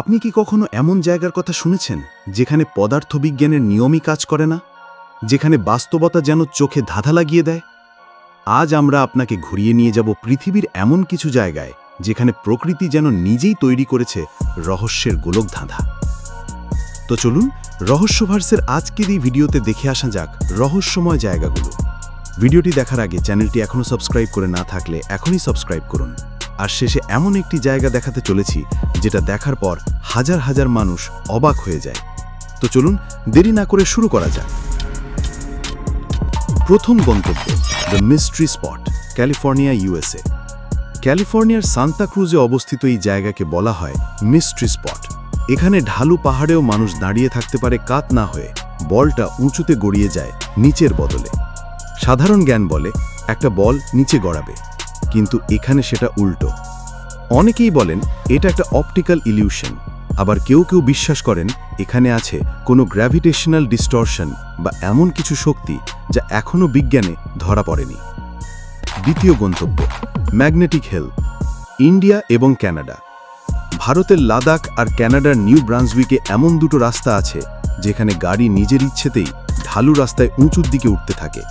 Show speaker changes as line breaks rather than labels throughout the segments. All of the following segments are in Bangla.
আপনি কি কখনো এমন জায়গার কথা শুনেছেন যেখানে পদার্থবিজ্ঞানের নিয়মই কাজ করে না? যেখানে বাস্তবতা যেন চোখে ধাঁধা লাগিয়ে দেয়? আজ আমরা আপনাকে ঘুরিয়ে নিয়ে যাব পৃথিবীর এমন কিছু জায়গায় যেখানে প্রকৃতি যেন নিজেই তৈরি করেছে রহস্যের গোলক ধাঁধা তো চলুন রহস্যভার্সের আজকের এই ভিডিওতে দেখে আসা যাক রহস্যময় জায়গাগুলো। ভিডিওটি দেখার আগে চ্যানেলটি এখনও সাবস্ক্রাইব করে না থাকলে এখনই সাবস্ক্রাইব করুন। আর শেষে এমন একটি জায়গা দেখাতে চলেছি, যেটা দেখার পর হাজার হাজার মানুষ অবাক হয়ে যায়। তো চলুন দেরি না করে শুরু করা যাক। প্রথম গন্তব্য, the mystery spot, California, USA. ক্যালিফোর্নিয়ার সান্তা ক্রুজে অবস্থিত এই জায়গাকে বলা হয় মিস্ট্রি স্পট। এখানে ঢালু পাহাড়েও মানুষ দাঁড়িয়ে থাকতে পারে কাত না হয়ে, বলটা উঁচুতে গড়িয়ে যায় নিচের বদলে। সাধারণ জ্ঞান বলে, একটা বল নিচে গড়াবে। কিন্তু এখানে সেটা উল্টো। অনেকেই বলেন, এটা একটা অপটিক্যাল ইলিউশন। আবার কেউ কেউ বিশ্বাস করেন, এখানে আছে কোনো গ্র্যাভিটেশনাল ডিস্টরশন বা এমন কিছু শক্তি যা এখনও বিজ্ঞানে ধরা পড়েনি। দ্বিতীয় গন্তব্য, ম্যাগনেটিক হেল, ইন্ডিয়া এবং ক্যানাডা। ভারতের লাদাখ আর ক্যানাডার নিউ ব্রান্সউইকে এমন দুটো রাস্তা আছে, যেখানে গাড়ি নিজের ইচ্ছেতেই ঢালু রাস্তায় উঁচুর দিকে উঠতে থাকে।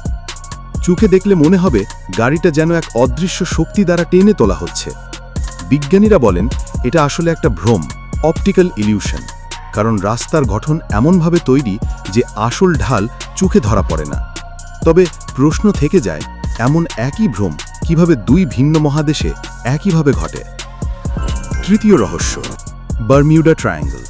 চোখে দেখলে মনে হবে গাড়িটা যেন এক অদৃশ্য শক্তি দ্বারা টেনে তোলা হচ্ছে। বিজ্ঞানীরা বলেন, এটা আসলে একটা ভ্রম, অপটিক্যাল ইলিউশন, কারণ রাস্তার গঠন এমনভাবে তৈরি যে আসল ঢাল চোখে ধরা পড়ে না। তবে প্রশ্ন থেকে যায়, এমন একই ভ্রম কীভাবে দুই ভিন্ন মহাদেশে একইভাবে ঘটে? তৃতীয় রহস্য বার্মিউডা ট্রায়াঙ্গল।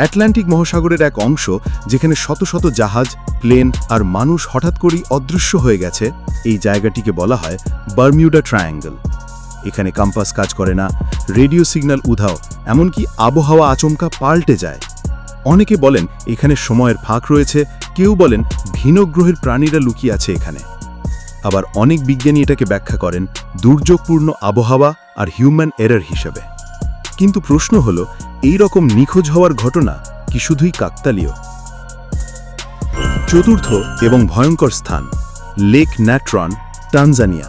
অ্যাটলান্টিক মহাসাগরের এক অংশ, যেখানে শত শত জাহাজ, প্লেন আর মানুষ হঠাৎ করেই অদৃশ্য হয়ে গেছে, এই জায়গাটিকে বলা হয় বার্মিউডা ট্রায়াঙ্গল। এখানে কম্পাস কাজ করে না, রেডিও সিগন্যাল উধাও, এমনকি আবহাওয়া আচমকা পাল্টে যায়। অনেকে বলেন এখানে সময়ের ফাঁক রয়েছে, কেউ বলেন ভিন্ন গ্রহের প্রাণীরা লুকিয়ে আছে এখানে। আবার অনেক বিজ্ঞানী এটাকে ব্যাখ্যা করেন, দুর্যোগপূর্ণ আবহাওয়া আর হিউম্যান এরার হিসেবে। কিন্তু প্রশ্ন হল, এই রকম নিখোঁজ হওয়ার ঘটনা কি শুধুই কাকতালীয়? চতুর্থ এবং ভয়ঙ্কর স্থান, লেক ন্যাট্রন টানজানিয়া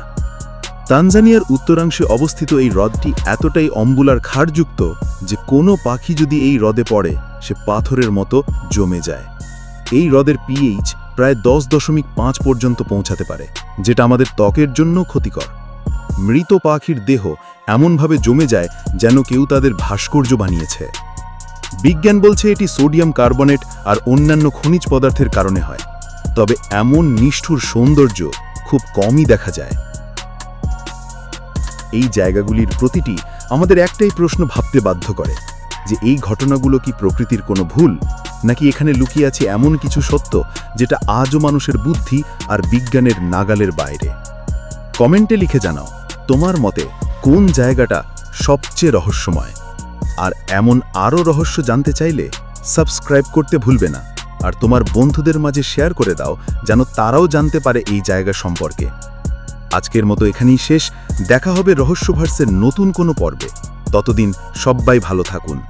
তানজানিয়ার উত্তরাংশে অবস্থিত এই হ্রদটি এতটাই অম্বুলার ক্ষারযুক্ত যে কোনো পাখি যদি এই হ্রদে পড়ে, সে পাথরের মতো জমে যায়। এই হ্রদের পিএইচ প্রায় দশ দশমিক পাঁচ পর্যন্ত পৌঁছাতে পারে, যেটা আমাদের ত্বকের জন্য ক্ষতিকর। মৃত পাখির দেহ এমনভাবে জমে যায় যেন কেউ তাদের ভাস্কর্য বানিয়েছে। বিজ্ঞান বলছে এটি সোডিয়াম কার্বনেট আর অন্যান্য খনিজ পদার্থের কারণে হয়। তবে এমন নিষ্ঠুর সৌন্দর্য খুব কমই দেখা যায়। এই জায়গাগুলির প্রতিটি আমাদের একটাই প্রশ্ন ভাবতে বাধ্য করে, যে এই ঘটনাগুলো কি প্রকৃতির কোনো ভুল, নাকি এখানে লুকিয়ে আছে এমন কিছু সত্য যেটা আজও মানুষের বুদ্ধি আর বিজ্ঞানের নাগালের বাইরে? কমেন্টে লিখে জানাও, তোমার মতে কোন জায়গাটা সবচেয়ে রহস্যময়? আর এমন আরও রহস্য জানতে চাইলে সাবস্ক্রাইব করতে ভুলবে না। আর তোমার বন্ধুদের মাঝে শেয়ার করে দাও, যেন তারাও জানতে পারে এই জায়গা সম্পর্কে। আজকের মতো এখানেই শেষ। দেখা হবে রহস্যভার্সের নতুন কোনো পর্বে। ততদিন সব্বাই ভালো থাকুন।